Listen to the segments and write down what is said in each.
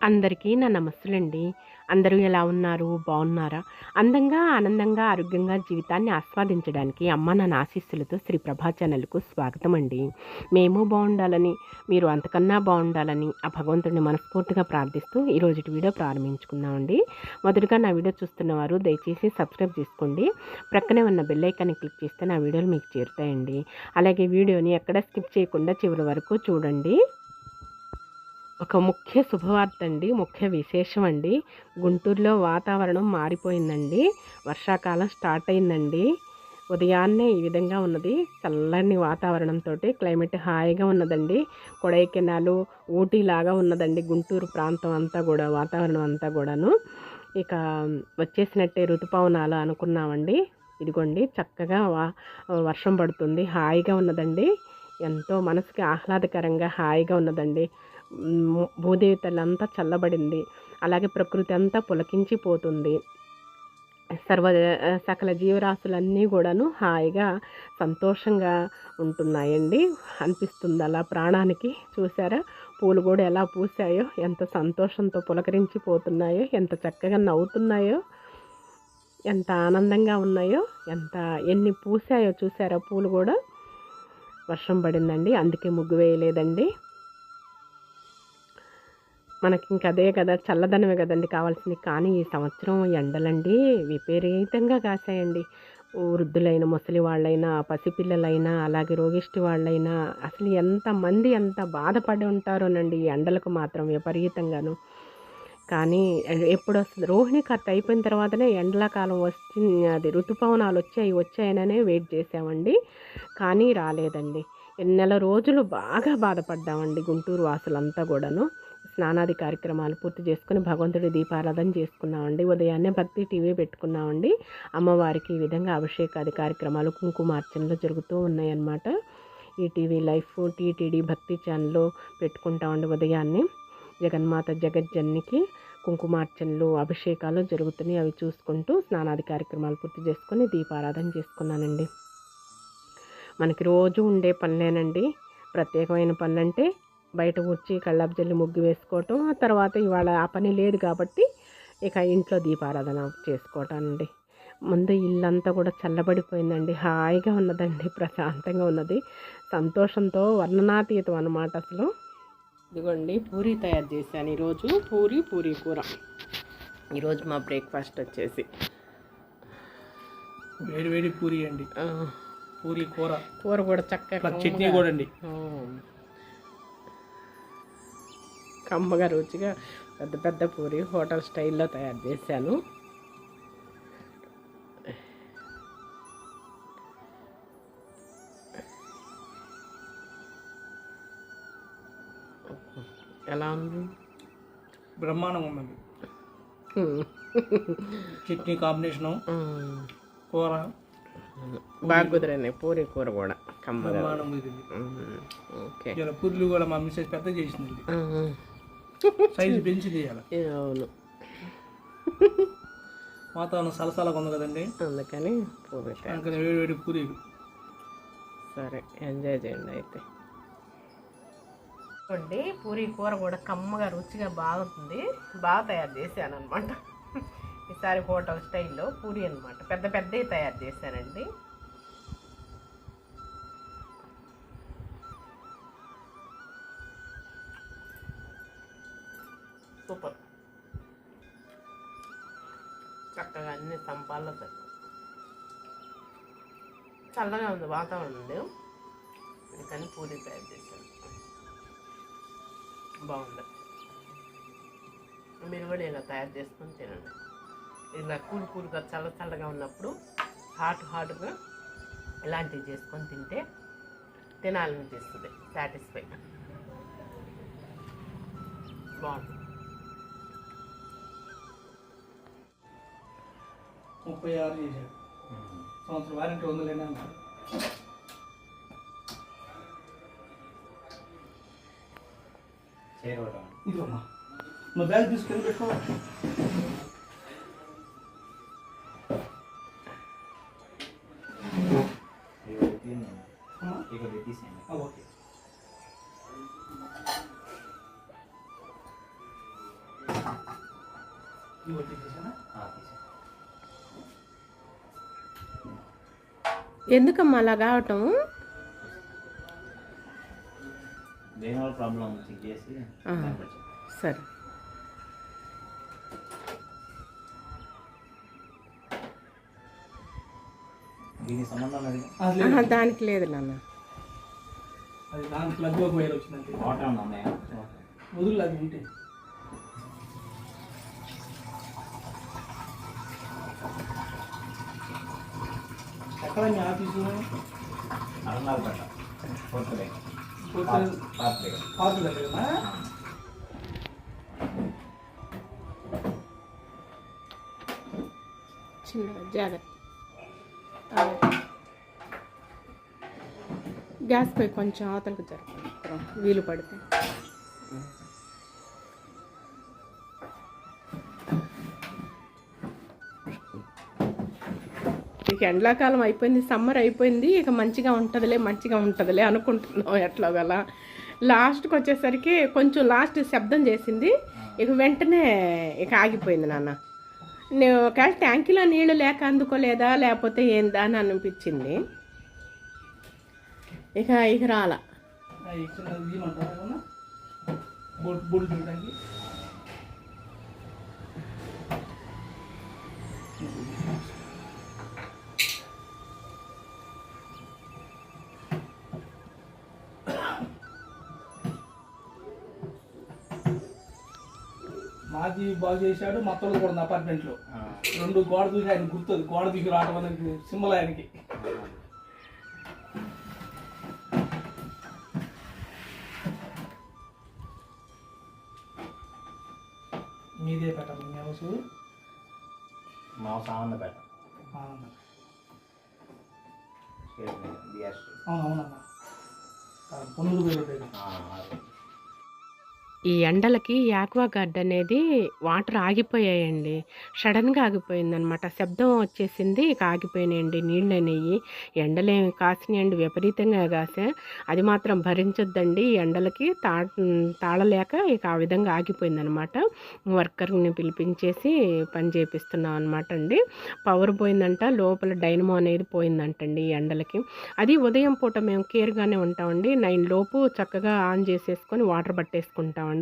అందరికీ నా నమస్సులండి. అందరూ ఎలా ఉన్నారు? బాగున్నారా అందంగా, ఆనందంగా, ఆరోగ్యంగా జీవితాన్ని ఆస్వాదించడానికి అమ్మ నాన్న ఆశీస్సులతో శ్రీ ప్రభా ఛానల్‌కు స్వాగతమండి. మేము బాగుండాలని మీరు అంతకన్నా బాగుండాలని ఆ భగవంతుడిని మనస్ఫూర్తిగా ప్రార్థిస్తూ ఈరోజు వీడియో ప్రారంభించుకుందామండి. మొదటగా నా వీడియో చూస్తున్నవారు దయచేసి సబ్స్క్రైబ్ చేసుకోండి. ప్రక్కనే ఉన్న బెల్లైకాన్ని క్లిక్ చేస్తే నా వీడియోలు మీకు చేరుతాయండి. అలాగే వీడియోని ఎక్కడ స్కిప్ చేయకుండా చివరి వరకు చూడండి. ఒక ముఖ్య శుభవార్త అండి. ముఖ్య విశేషం అండి. గుంటూరులో వాతావరణం మారిపోయిందండి. వర్షాకాలం స్టార్ట్ అయిందండి. ఉదయాన్నే ఈ విధంగా ఉన్నది. చల్లని వాతావరణంతోటి క్లైమేట్ హాయిగా ఉన్నదండి. కొడైకెనాలు, ఊటీలాగా ఉన్నదండి గుంటూరు ప్రాంతం అంతా కూడా వాతావరణం అంతా కూడాను ఇక వచ్చేసినట్టే ఋతుపవనాలు అనుకున్నామండి. ఇదిగోండి చక్కగా వా వర్షం పడుతుంది. హాయిగా ఉన్నదండి. ఎంతో మనసుకి ఆహ్లాదకరంగా హాయిగా ఉన్నదండి. భూదేవతలంతా చల్లబడింది. అలాగే ప్రకృతి అంతా పులకించిపోతుంది. సర్వ సకల జీవరాశులన్నీ కూడాను హాయిగా, సంతోషంగా ఉంటున్నాయండి. అనిపిస్తుంది అలా ప్రాణానికి. చూసారా? పూలు కూడా ఎలా పూసాయో, ఎంత సంతోషంతో పులకరించిపోతున్నాయో, ఎంత చక్కగా నవ్వుతున్నాయో, ఎంత ఆనందంగా ఉన్నాయో, ఎంత ఎన్ని పూసాయో చూసారా పూలు కూడా వర్షం పడిందండి. అందుకే ముగ్గు వేయలేదండి. మనకి ఇంక అదే కదా! చల్లదనమే కదండి కావాల్సింది. కానీ ఈ సంవత్సరం ఎండలండి విపరీతంగా కాసాయండి. వృద్ధులైన, ముసలి వాళ్ళైనా, పసిపిల్లలైనా, అలాగే రోగిష్టి వాళ్ళైనా అసలు ఎంతమంది ఎంత బాధపడి ఉంటారోనండి ఈ ఎండలకు మాత్రం విపరీతంగాను. కానీ ఎప్పుడొస్తది రోహిణి ఖర్చు అయిపోయిన తర్వాతనే ఎండలకాలం వచ్చి అది ఋతుపవనాలు వచ్చాయి, వచ్చాయననే వెయిట్ చేసామండి. కానీ రాలేదండి. నెల రోజులు బాగా బాధపడ్డామండి గుంటూరు వాసులంతా కూడాను స్నానాది కార్యక్రమాలు పూర్తి చేసుకుని భగవంతుడి దీపారాధన చేసుకున్నామండి. ఉదయాన్నే భక్తి టీవీ పెట్టుకున్నామండి. అమ్మవారికి ఈ విధంగా అభిషేకాది కార్యక్రమాలు, కుంకుమార్చనలు జరుగుతూ ఉన్నాయన్నమాట. ఈటీవీ లైఫ్, టీటీడీ భక్తి ఛానల్‌లో పెట్టుకుంటామండి ఉదయాన్నే. జగన్మాత జగజ్జన్నికి కుంకుమార్చనలు, అభిషేకాలు జరుగుతున్నాయి. అవి చూసుకుంటూ స్నానాది కార్యక్రమాలు పూర్తి చేసుకుని దీపారాధన చేసుకున్నానండి. మనకి రోజు ఉండే పనులేనండి. ప్రత్యేకమైన పనులంటే బయట ఊడ్చి, కల్లాపు జల్లి ముగ్గు వేసుకోవటం. ఆ తర్వాత ఇవాళ ఆ పని లేదు కాబట్టి ఇక ఇంట్లో దీపారాధన చేసుకోవటమండి. ముందు ఇల్లంతా గూడా చల్లబడిపోయిందండి. హాయిగా ఉన్నదండి. ప్రశాంతంగా ఉన్నది. సంతోషంతో వర్ణనాతీతం అన్నమాట అసలు. ఇదిగోండి పూరి తయారు చేశాను ఈరోజు. పూరి, పూరీ కూర. ఈరోజు మా బ్రేక్‌ఫాస్ట్ వచ్చేసి. వేడి వేడి పూరి అండి. ఆ! పూరి కూర. కూర కూడా చక్కగా చట్నీ కూడా అండి. కమ్మగా రుచిగా పెద్ద పెద్ద పూరి హోటల్ స్టైల్‌లో తయారు చేశాను. ఎలా ఉంది? బ్రహ్మాండంగా ఉందండి. హ్మ్. చట్నీ కాంబినేషను. కూర బాగా కుదిరినాయి పూరి కూర కూడా కమ్మగా. ఓకే. పూరీలు కూడా మా మిస్సెస్ పెద్దగా చేసిందండి. సైజు పెంచింది ఇవాళ. అవును. వాతావరణం సలసలగా ఉంది కదండి. అందుకని పూరి అందుకని వేడి వేడి పూరీలు. సరే ఎంజాయ్ చేయండి అయితే చూడండి పూరి కూర కూడా కమ్మగా రుచిగా బాగుంటుంది బాగా తయారు చేశాను అనమాట ఈసారి హోటల్ స్టైల్లో పూరి అనమాట పెద్ద పెద్దవి తయారు చేశానండి చల్లగా ఉంది వాతావరణం ఉంది. అందుకని పూరి తయారు చేశాను. బాగుంది. మీరు కూడా ఇలా తయారు చేసుకొని తినండి. ఇలా కూల్ కూల్గా చల్ల చల్లగా ఉన్నప్పుడు హాట్ హాట్గా ఇలాంటివి చేసుకొని తింటే తినాలనిపిస్తుంది సాటిస్ఫై బాగుంది. ముప్పై ఆరు చేశాడు. సంవత్సరం వారంటీ ఉందిలేండి అన్నారు. ఇదిగోమ్మా. నువ్వు బ్యాగ్ తీసుకెళ్ళి పెట్టుకో. ఓకే. ఇవి తీసేసానా? ఆ, ఎందుకమ్మా అలా కావటం. సరే. దీనికి లేదు. అది ఆహా, లేదు. దానికి లేదు నాన్న వదులు అది ఉంటే. ఎక్కడ మీ ఆఫీసు? దగ్గర చిన్న జాగ్రత్త. గ్యాస్ పై కొంచెం అవతలకు జరపండి వీలు పడితే. ఇక ఎండాకాలం అయిపోయింది సమ్మర్ అయిపోయింది ఇక మంచిగా ఉంటుందిలే మంచిగా ఉంటుందిలే అనుకుంటున్నాం ఎట్లాగలా. లాస్ట్కి వచ్చేసరికి కొంచెం లాస్ట్ శబ్దం చేసింది ఇక వెంటనే ఇక ఆగిపోయింది నాన్న. నేను ఒకవేళ ట్యాంకీలో నీళ్ళు లేక అందుకోలేదా లేకపోతే ఏందా అని అనిపించింది. ఇక ఇక రాల. బాగు చేశాడు మొత్తం కూడా ఉంది అపార్ట్మెంట్లో ఆ, రెండు గోడ దూకి ఆయన గుర్తుంది గోడ దూకి రావడం అనేది సింబల్ ఆయనకి. మీదే పెట్టాలి మీ హౌస్? మా పెట్ట అవునన్నా స్టేట్ మీద ఈ ఎండలకి ఆక్వా గార్డ్ అనేది వాటర్ ఆగిపోయాయండి. సడన్గా ఆగిపోయిందనమాట. శబ్దం వచ్చేసింది ఇక ఆగిపోయినాయండి నీళ్ళు అనేవి ఎండలేమి కాసినాయండి విపరీతంగా కాసే. అది మాత్రం భరించొద్దండి. ఈ ఎండలకి తా తాళలేక ఇక ఆ విధంగా ఆగిపోయిందనమాట. వర్కర్ని పిలిపించేసి పని చేపిస్తున్నాం అనమాట అండి. పవర్ పోయిందంట లోపల డైనమో అనేది పోయిందంటండి ఈ ఎండలకి. అది ఉదయం పూట మేము కేర్గానే ఉంటామండి. నైన్ లోపు చక్కగా ఆన్ చేసేసుకొని వాటర్ పట్టేసుకుంటామండి.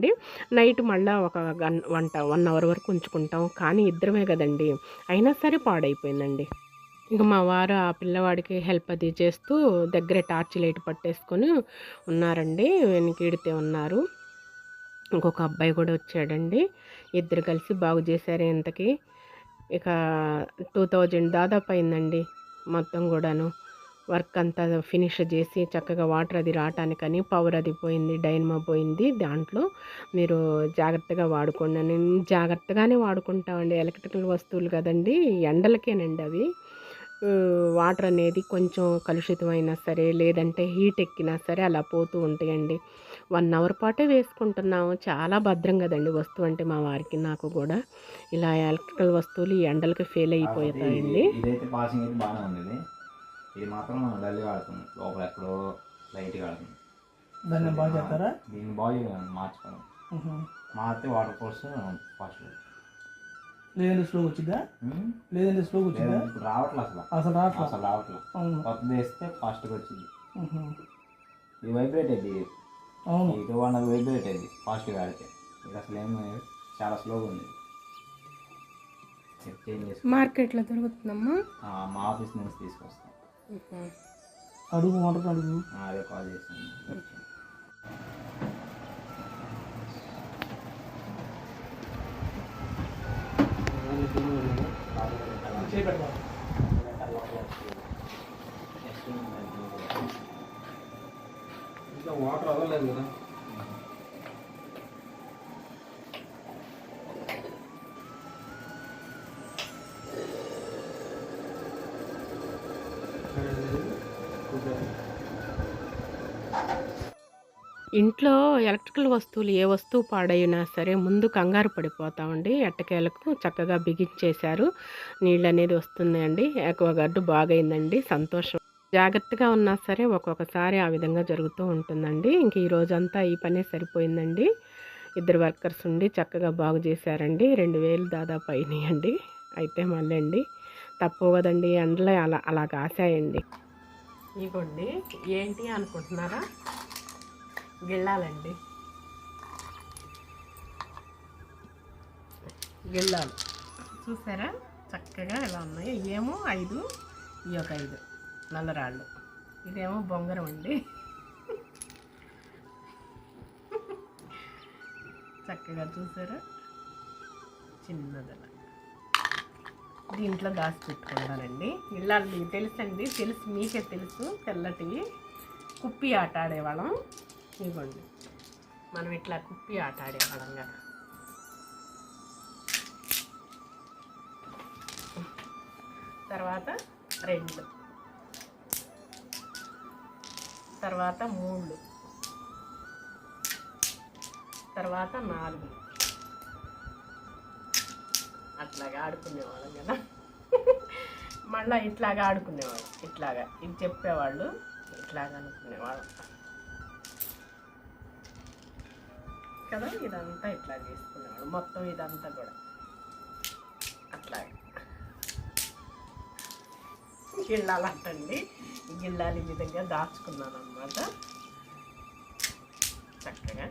నైట్ మళ్ళీ ఒక గన్ వంట వన్ అవర్ వరకు ఉంచుకుంటాం. కానీ ఇద్దరమే కదండి. అయినా సరే పాడైపోయిందండి. ఇంకా మా వారు ఆ పిల్లవాడికి హెల్ప్ అది చేస్తూ దగ్గర టార్చ్ లైట్ పట్టేసుకొని ఉన్నారండి. వెనకిడితే ఉన్నారు. ఇంకొక అబ్బాయి కూడా వచ్చాడండి. ఇద్దరు కలిసి బాగు చేశారు ఇంతకీ. ఇక టూ థౌజండ్ దాదాపు అయిందండి మొత్తం కూడాను. వర్క్ అంతా ఫినిష్ చేసి చక్కగా వాటర్ అది రావటానికని పవర్ అది పోయింది డైనమా పోయింది దాంట్లో. మీరు జాగ్రత్తగా వాడుకోండి. అని జాగ్రత్తగానే వాడుకుంటామండి. ఎలక్ట్రికల్ వస్తువులు కదండి ఎండలకేనండి అవి. వాటర్ అనేది కొంచెం కలుషితమైనా సరే లేదంటే హీట్ ఎక్కినా సరే అలా పోతూ ఉంటాయండి. వన్ అవర్ పాటే వేసుకుంటున్నాము. చాలా భద్రం కదండి వస్తువు అంటే మా వారికి నాకు కూడా. ఇలా ఎలక్ట్రికల్ వస్తువులు ఈ ఎండలకి ఫెయిల్ అయిపోతాయండి ఇది- మాత్రం డల్గా ఆడుతుంది లోపల ఎక్కడో లైట్గా ఆడుతుంది దాన్ని బాగా చేస్తారా? దీన్ని బాగా మార్చుకోవడం ఉహు. మారితే వాటర్ ఫోర్స్ ఫాస్ట్ లేదంటే స్లోగా వచ్చిందా లేదంటే స్లోగా వచ్చిందా రావట్లే అసలు. అసలు రావట్లా? అసలు రావట్లే. అవును. కొత్తది వేస్తే ఫాస్ట్గా వచ్చింది. ఇది వైబ్రేట్ అయింది అవును. ఇది అన్నది వైబ్రేట్ అయింది ఫాస్ట్గా ఆడితే ఇది అసలు ఏమి చాలా స్లోగా ఉంది. మార్కెట్లో దొరుకుతుందమ్మా. మా ఆఫీస్ నుంచి తీసుకొస్తాం. అడుగు వంటకు అడుగు. ఆ, అదే కాల్ ఇంకా వాటర్ అవ్వలేదు కదా. ఇంట్లో ఎలక్ట్రికల్ వస్తువులు ఏ వస్తువు పాడైనా సరే ముందు కంగారు పడిపోతామండి. ఎట్టకేలకు చక్కగా బిగించేశారు. నీళ్ళు అనేది వస్తుందండి గడ్డు బాగైందండి. సంతోషం. జాగ్రత్తగా ఉన్నా సరే ఒక్కొక్కసారి ఆ విధంగా జరుగుతూ ఉంటుందండి. ఇంక ఈ రోజంతా ఈ పనే సరిపోయిందండి. ఇద్దరు వర్కర్స్ ఉండి చక్కగా బాగు చేశారండి. రెండు వేలు దాదాపు అయినాయండి. అయితే మళ్ళీ అండి. తప్పు కదండి. ఎండలో అలా అలా కాసాయండి ఇగోండి ఏంటి అనుకుంటున్నారా? గిళ్ళాలండి. గిళ్ళాలు. చూసారా? చక్కగా ఇలా ఉన్నాయి? ఏమో ఐదు ఈ ఒక ఐదు నల్లరాళ్ళు ఇదేమో బొంగరం అండి. చక్కగా చూసారా? చిన్నదలా దీంట్లో దాచి పెట్టుకుంటానండి ఇళ్ళాలు మీకు తెలుసండి తెలుసు మీకే తెలుసు తెల్లటివి కుప్పి ఆట ఆడేవాళ్ళం. ఇవ్వండి మనం ఇట్లా కుప్పి ఆట ఆడేవాళ్ళం కదా. తర్వాత రెండు తర్వాత మూడు తర్వాత నాలుగు. అట్లాగా ఆడుకునేవాళ్ళం కదా. మళ్ళీ ఇట్లాగా ఆడుకునేవాళ్ళం. ఇట్లాగా. ఇది చెప్పేవాళ్ళు ఇట్లాగా అనుకునేవాళ్ళం. కదా ఇదంతా ఇట్లా చేసుకునేవాడు మొత్తం ఇదంతా కూడా. అట్లాగే. గిళ్ళాలంటండి గిళ్ళాలి విధంగా దాచుకున్నాను అనమాట చక్కగా.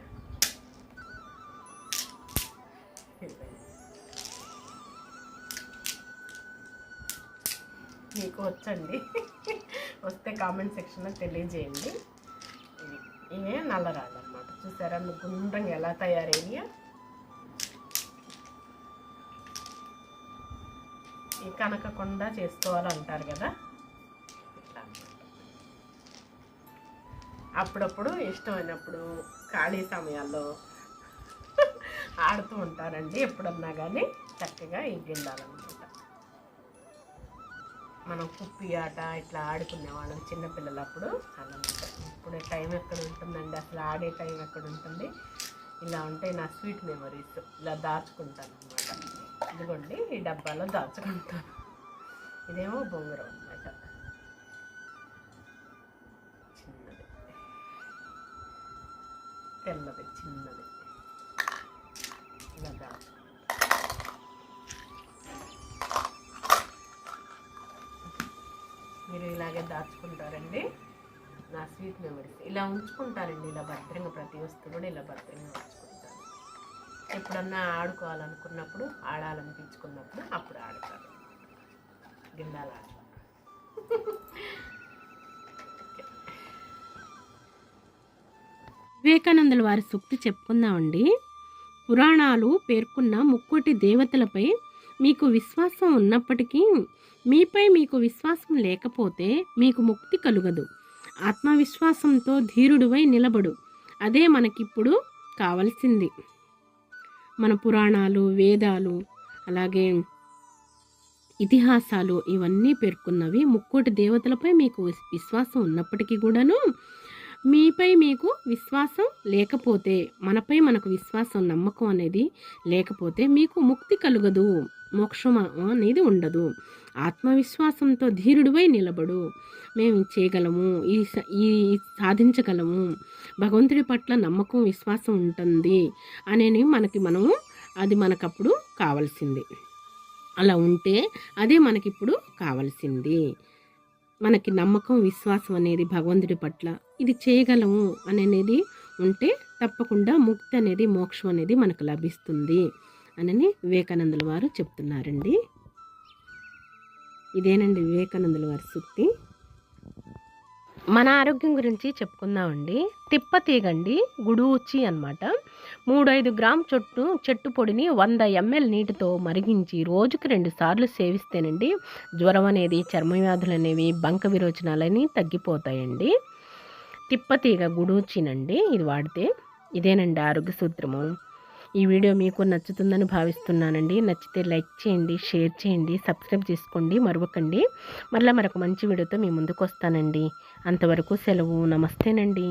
మీకు వచ్చండి. వస్తే కామెంట్ సెక్షన్లో తెలియజేయండి. ఇవి ఇవే నల్లరాళ్ళు అనమాట చూసారా? నువ్వు గుండ్రంగా ఎలా తయారయ్యా ఈ కనకకుండా చేసుకోవాలంటారు కదా. అప్పుడప్పుడు ఇష్టమైనప్పుడు ఖాళీ సమయాల్లో ఆడుతూ ఉంటారండి ఎప్పుడన్నా కానీ చక్కగా ఈ గిల్లాలన్నమాట మనం కుప్పి ఆట ఇట్లా ఆడుకునేవాళ్ళం చిన్నపిల్లలప్పుడు. అన్నమాట ఇప్పుడు టైం ఎక్కడ ఉంటుందండి? అసలు ఆడే టైం ఎక్కడ ఉంటుంది? ఇలా ఉంటాయి నా స్వీట్ మెమరీస్ ఇలా దాచుకుంటాను అనమాట ఇదిగోండి ఈ డబ్బాలో దాచుకుంటాను. ఇదేమో బొంగరం అనమాట చిన్నది. తెల్లది చిన్నది. ఇలా దాచుకుంటాను ఇలాగే దాచుకుంటారండి. నా స్వీట్ మెమరీస్. ఇలా ఉంచుకుంటారండి ఇలా భద్రంగా ప్రతి వస్తువు కూడా ఇలా భద్రంగా ఉంచుకుంటారు. ఎప్పుడన్నా ఆడుకోవాలనుకున్నప్పుడు ఆడాలనిపించుకున్నప్పుడు అప్పుడు ఆడతారు. గిండాల ఆట వివేకానందుల వారి సూక్తి చెప్పుకుందామండి. పురాణాలు పేర్కొన్న ముక్కోటి దేవతలపై మీకు విశ్వాసం ఉన్నప్పటికీ మీపై మీకు విశ్వాసం లేకపోతే మీకు ముక్తి కలుగదు. ఆత్మవిశ్వాసంతో ధీరుడివై నిలబడు. అదే మనకిప్పుడు కావలసింది. మన పురాణాలు వేదాలు అలాగే ఇతిహాసాలు ఇవన్నీ పేర్కొన్నవి ముక్కోటి దేవతలపై మీకు విశ్వాసం ఉన్నప్పటికీ కూడాను మీపై మీకు విశ్వాసం లేకపోతే మనపై మనకు విశ్వాసం నమ్మకం అనేది లేకపోతే మీకు ముక్తి కలుగదు మోక్షం అనేది ఉండదు. ఆత్మవిశ్వాసంతో ధీరుడివై నిలబడు. మేము చేయగలము ఈ ఈ సాధించగలము. భగవంతుడి పట్ల నమ్మకం విశ్వాసం ఉంటుంది అనేది మనకి మనము అది మనకప్పుడు కావాల్సింది. అలా ఉంటే అదే మనకిప్పుడు కావాల్సింది. మనకి నమ్మకం విశ్వాసం అనేది భగవంతుడి పట్ల ఇది చేయగలము అనేది ఉంటే తప్పకుండా ముక్తి అనేది మోక్షం అనేది మనకు లభిస్తుంది అని వివేకానందుల వారు చెప్తున్నారండి. ఇదేనండి వివేకానందుల వారి సూక్తి. మన ఆరోగ్యం గురించి చెప్పుకుందామండి. తిప్పతీగండి గుడూచి అన్నమాట. మూడు ఐదు గ్రామ్ చుట్టూ చెట్టు పొడిని వంద ఎంఎల్ నీటితో మరిగించి రోజుకి రెండు సార్లు సేవిస్తేనండి జ్వరం అనేది చర్మ వ్యాధులు అనేవి బంక విరోచనాలని తగ్గిపోతాయండి. తిప్పతీగ గుడూచినండి ఇది వాడితే. ఇదేనండి ఆరోగ్య సూత్రము. ఈ వీడియో మీకు నచ్చుతుందని భావిస్తున్నానండి. నచ్చితే లైక్ చేయండి షేర్ చేయండి సబ్స్క్రైబ్ చేసుకోండి మరవకండి. మరలా మరొక మంచి వీడియోతో మీ ముందుకు వస్తానండి. అంతవరకు సెలవు నమస్తేనండి.